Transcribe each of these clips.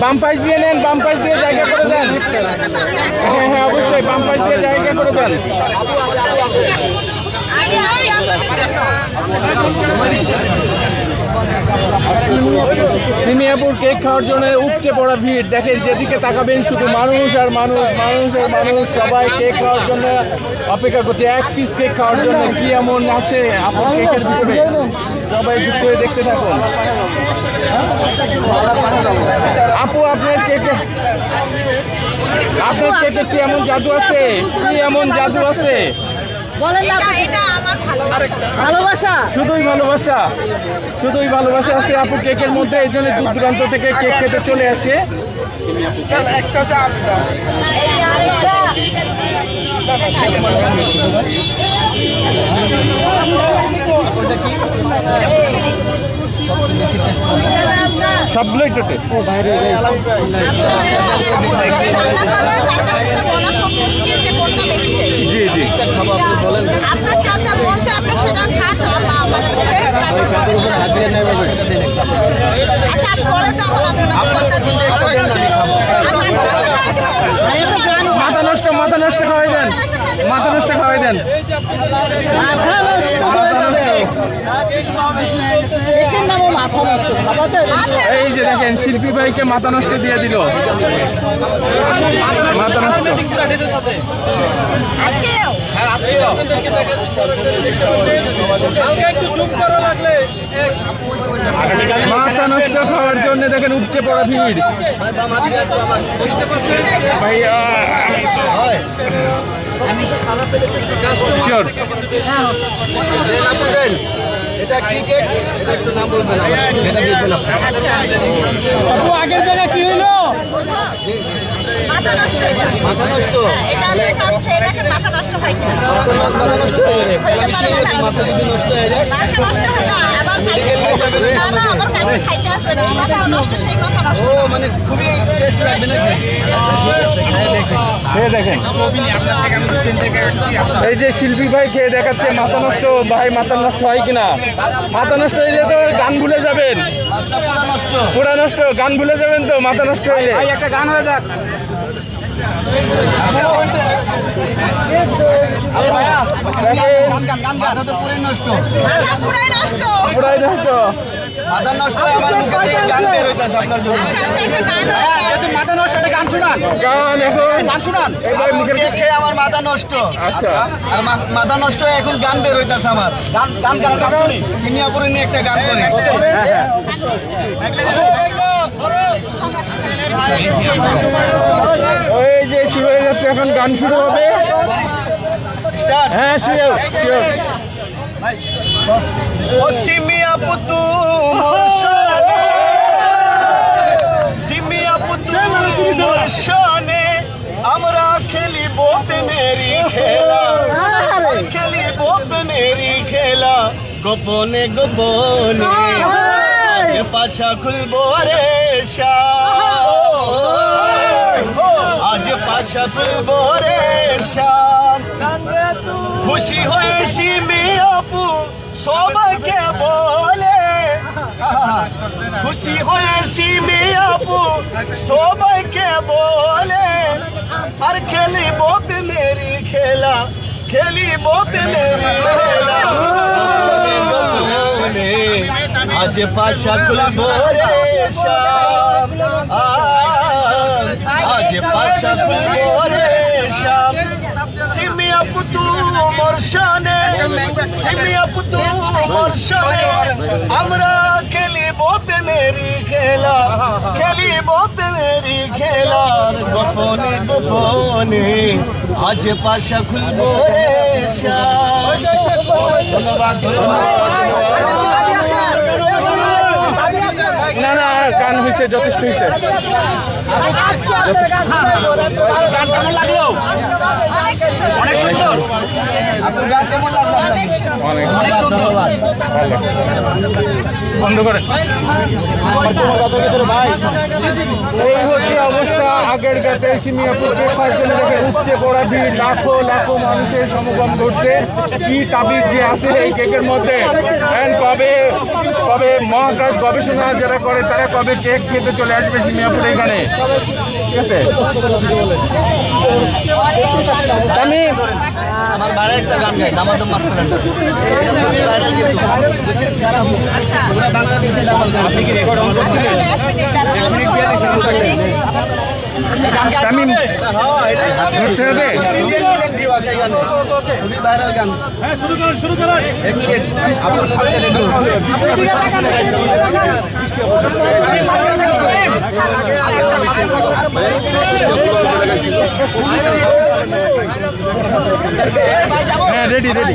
বাম দিয়ে নেন, বাম দিয়ে জায়গা করে দেন। হ্যাঁ হ্যাঁ অবশ্যই, বাম দিয়ে জায়গা করে দেন। সিমিয়াপুর কেক খাওয়ার জন্য উপচে পড়া ভিড়। দেখেন যেদিকে তাকাবেন শুধু মানুষ আর মানুষ মানুষ আর মানুষ, সবাই কেক খাওয়ার জন্য অপেক্ষা করছে। এক পিস কেক খাওয়ার জন্য কি এমন আছে? আপনার কেকের ভিতরে সবাই যুক্ত হয়ে দেখতে থাকুন। আপু, আপনার কেকে আপনার কেকে কি এমন জাদু আছে? কি এমন জাদু আছে? বলেন না। এটা আমার ভালোবাসা। ভালোবাসা? শুধুই ভালোবাসা। শুধুই ভালোবাসা আছে আপু কেকের মধ্যে এই জন্য দূর দূরান্ত থেকে কেক খেতে চলে আসে। সবগুলোই তো টেস্ট। জি জি। আপনার চাটা আপনি সেটা খান আচ্ছা তখন মাথা নষ্ট মাথা নষ্ট খাওয়াই দেন। মাথা নষ্ট খাওয়াই দেন। এই যে দেখেন শিল্পী ভাইকে মাথা নষ্ট দিয়ে দিল। মাথা নষ্ট। আজকেও মাথা নষ্ট খাওয়ার জন্য দেখেন উপচে পড়া ভিড়। ভাইয়া। শিওর এটা ক্রিকেট কেক এটা একটু নাম বলবেন এটা দিয়েছিলাম আপু আগের জায়গায় কি হইল? মাথা নষ্ট এটা মাথা নষ্ট? এটা আপনি খান খেয়ে দেখেন মাথা নষ্ট হয় কিনা। মাথা নষ্ট হয়ে যাবে? মাথা যদি নষ্ট হয়ে যায়? মাথা নষ্ট হলে আবার খাইতে না না আবার কাউকে খাইতে আসবে না। মাথা নষ্ট সেই মাথা নষ্ট ও মানে খুবই টেস্ট লাগবে নাকি? হ্যাঁ খেয়ে দেখেন। এই যে শিল্পী ভাই খেয়ে দেখাচ্ছে মাথা নষ্ট ভাই মাথা নষ্ট হয় কিনা? মাথা নষ্ট হয়ে যেত গান ভুলে যাবেন। পুরা নষ্ট। গান ভুলে যাবেন তো মাথা নষ্ট হইলে। একটা গান হয়ে যাক। আমার জন্য আচ্ছা। মাথা নষ্ট মাথা আর মাথা নষ্ট এখন গান বের হইতেছে আমার সিনিয়াপুরে নিয়ে একটা গান করে ওই যে শুরু হয়ে যাচ্ছে এখন গান শুরু হবে। স্টার্ট হ্যাঁ শিওর সিমিয়া পুতু সিমিয়া পুতু মোরশনে আমরা খেলিব প্রেমেরি খেলা। খেলিব প্রেমেরি খেলা গোপনে গোপনে। পাশা খুলব রে আজ পাশা খুলব রে খুশি হয়েছি মেয়ে আপু সবাইকে বলে। খুশি হয়েছি মেয়ে আপু সবাইকে বলে। আর খেলিব মেরি খেলা, খেলিব মেরি খেলা। আজ পাশা খুলব রে শ্যাম আজ আজ পাশা খুলব রে শ্যাম সিমিয়া পুতু মর্শনে সিমিয়া পুতু মর্শনে আমরা খেলিব প্রেমেরি খেলা, খেলিব প্রেমেরি খেলা। গোপনে গোপনে আজ পাশা খুলব রে শ্যাম ধন্যবাদ ধন্যবাদ। না না গান হয়েছে যথেষ্ট হয়েছে বন্ধ করে এই হচ্ছে অবস্থা আগের গাতে সিমিয়াপুর কেক জন্য দেখে উঠছে পড়া ভিড়। লাখো লাখো মানুষের সমাগম ঘটছে। কি তাবিজ যে আছে এই কেকের মধ্যে? কবে কবে মহাকাশ গবেষণা যারা করে তারা কবে কেক খেতে চলে আসবে সিমিয়াপুর এখানে? ঠিক আছে? তামিম আমার বাইরে একটা গান গাই দামাদম মাস এটা খুবই ভাইরাল কিন্তু। বুঝছেন? সারা আচ্ছা। পুরো বাংলাদেশে ডাবল আপনি কি রেকর্ড অন করছেন তাহলে এক মিনিট দাঁড়ান আমার তামিম হ্যাঁ শুরু করুন শুরু করুন এক মিনিট হ্যাঁ। রেডি রেডি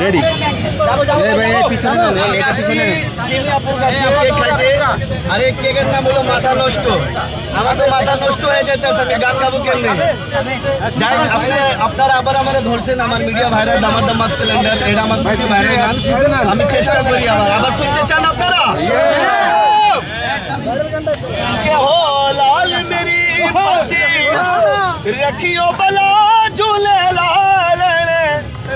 রেডি আমি আসছি সিঙ্গাপুর কাছে কেক খাইতে আর এই কেকের নাম হলো মাথা নষ্ট আমার তো মাথা নষ্ট হয়ে যেতেছে আমি গান গাবো কেমনে যাই হোক, আপনি আপনারা আবার আমার ধরছেন আমার মিডিয়া ভাইরাল দামার দামাস ক্যালেন্ডার এটা আমার খুবই ভাইরাল গান আমি চেষ্টা করি আবার আবার শুনতে চান আপনারা के हो लाल मेरी पति रखियो बला झूले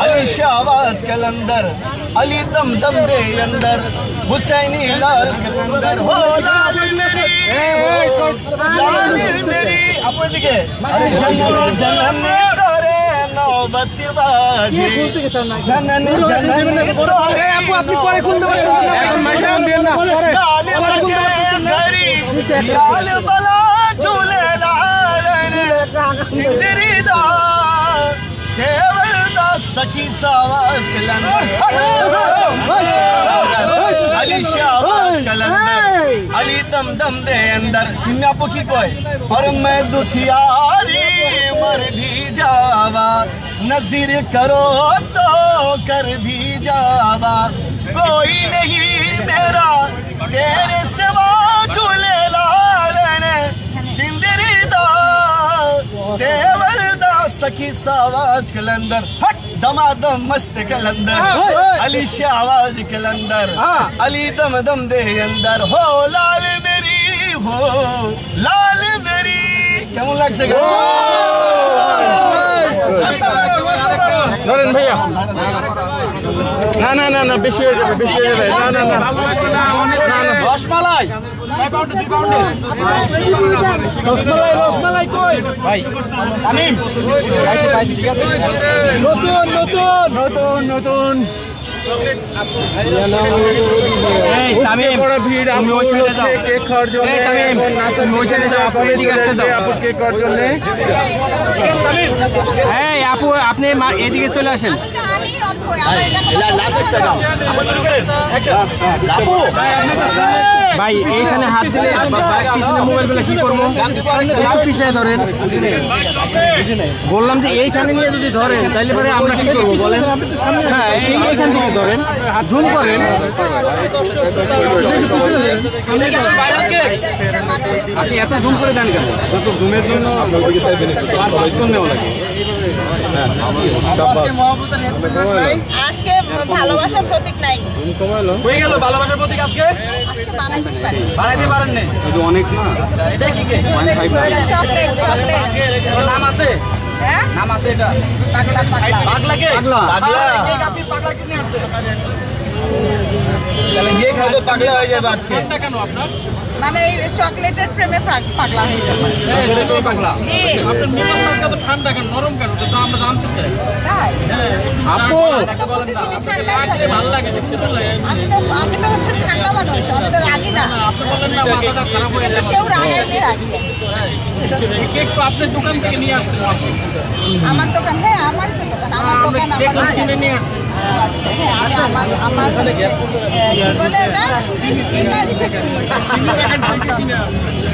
علی شہباز کلندر علی دم دم دے اندر حسینی لال کلندر ہو لال میری لال میری اپنے دیکھے جنن جنن تارے نوبت باجی جنن جنن تارے لال بجے گری لال بلا جھولے لال سندری سکی آواز کلندر علی شاہ کلندر علی دم دم دے اندر سنگا پکی کوئی اور میں دکھیاری مر بھی جاوا نظر کرو تو کر بھی جاوا کوئی نہیں میرا تیرے سوا جھولے لالنے سندری دا سیور دا سکی ساواز کلندر हट दमादम मस्त कलंदर अली शाहवाज कलंदर अली दम दम दे अंदर हो लाल मेरी हो लाल मेरी কেমন লাগছে গান? ধরেন ভাইয়া না না না না বেশি হয়ে যাবে বেশি হয়ে যাবে না না না না না রসমালাই রসমালাই রসমালাই কই? ভাই পাইছি পাইছি ঠিক আছে? নতুন নতুন। নতুন নতুন। আপু আপু আপনি মা- এদিকে চলে আসেন। লাস্ট একটা গান লাপু ভাই এইখানে হাত দিলে পিছনে মোবাইল বলে কি করব? পিছিয়ে ধরেন। বললাম যে এইখানে নিয়ে যদি ধরেন তাহলে পরে আমরা কি করব বলেন? হ্যাঁ এইখান থেকে ধরেন জুম করেন। আপনি এত জুম করে দেন কেন? জুমের জন্য আজকে ভালোবাসার প্রতীক নাই। হয়ে গেল ভালোবাসার প্রতীক আজকে? বানাইতে পারেন না? অনেক না? এটা কি কে? নাম আছে? হ্যাঁ? নাম আছে এটা। পাগলা কে পাগলা। পাগলা। আপনি পাগলা কিনে আসছে যে খাবে পাগলা হয়ে যাবে আজকে। কেন আপনার? মানে এই চকলেটের প্রেমে পাগলা হয়ে যাবে। পাগলা। আপনার মেজাজ তো ঠান্ডা কেন? নরম কেন? তো আমরা জানতে চাই। তাই? আপু! লাগলে থাকি। ভালো লাগে দেখতে ভালো লাগে। আমি তো আমি তো হচ্ছে ঠান্ডা মানুষ আমি তো রাগি না। আপনি বললেন না মাথাটা খারাপ হয়ে যাবে কেউ রাগাইলে রাগি কেক তো আপনার দোকান থেকে নিয়ে আসছেন আমার দোকান হ্যাঁ আমার তো দোকান আমার দোকান আমার কিনে নিয়ে আসছেন। হ্যাঁ আমার আমার হচ্ছে কি বলে এটা এই গাড়ি থেকে নিয়ে এসেছি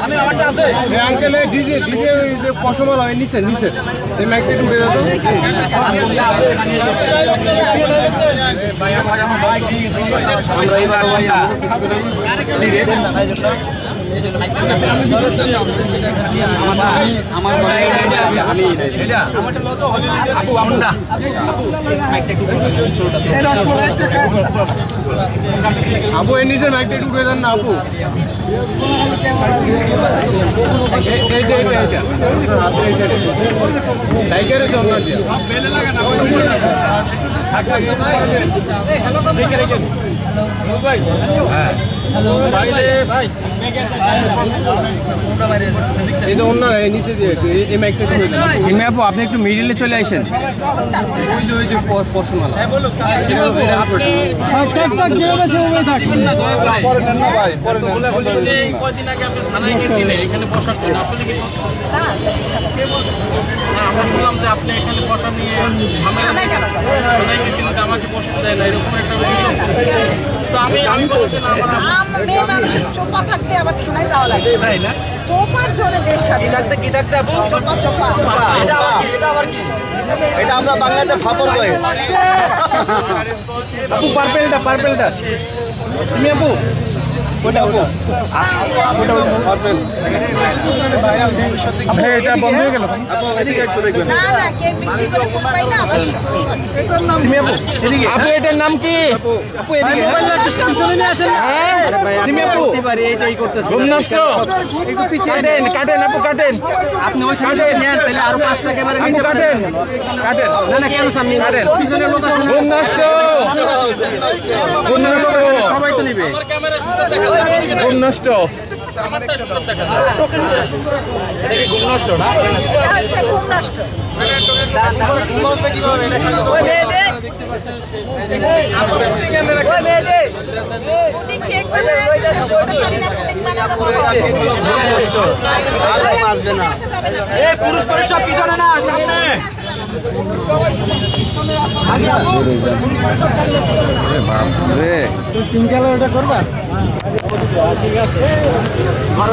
আঙ্কেল এই ডিজে ডিজে যে পশমাল হয় নিচে নিচে। এই মাইকটা একটু উড়ে দাও তো আপু এই নিচের মাইকটা একটু উড়ে দেন না আপু। এই- জন্য আপনি একটু মিডিলে চলে আসেন। ওই আমরা শুনলাম যে আপনি এখানে বসা নিয়ে আমাকে বসতে দেয় না এরকম একটা মেয়ে মানুষের চোপা থাকতে আবার থানায় যাওয়া লাগে। চোপার জোরে দেশ স্বাধীন। চোপা চোপা। এটা আমরা বাংলাতে ফাপর কই আপু পার্পেলটা পার্পেলটা আপু এটা বন্ধ হয়ে গেল? আপু এটার নাম কি? হ্যাঁ কাটেন কাটেন আপু কাটেন। আপনি ওই কাটেন। তাহলে আরও পাঁচটা ক্যামেরা আপু কাটেন। কাটেন। না না কেন সামনে? কাটেন। পিছনে লোক আছে। সবাই নিবে? ঘুম নষ্ট। পুরুষ পরিষদ পিছনে না সামনে। বাপরে পিঙ্ক কালার ওটা করবা ঠিক আছে মাল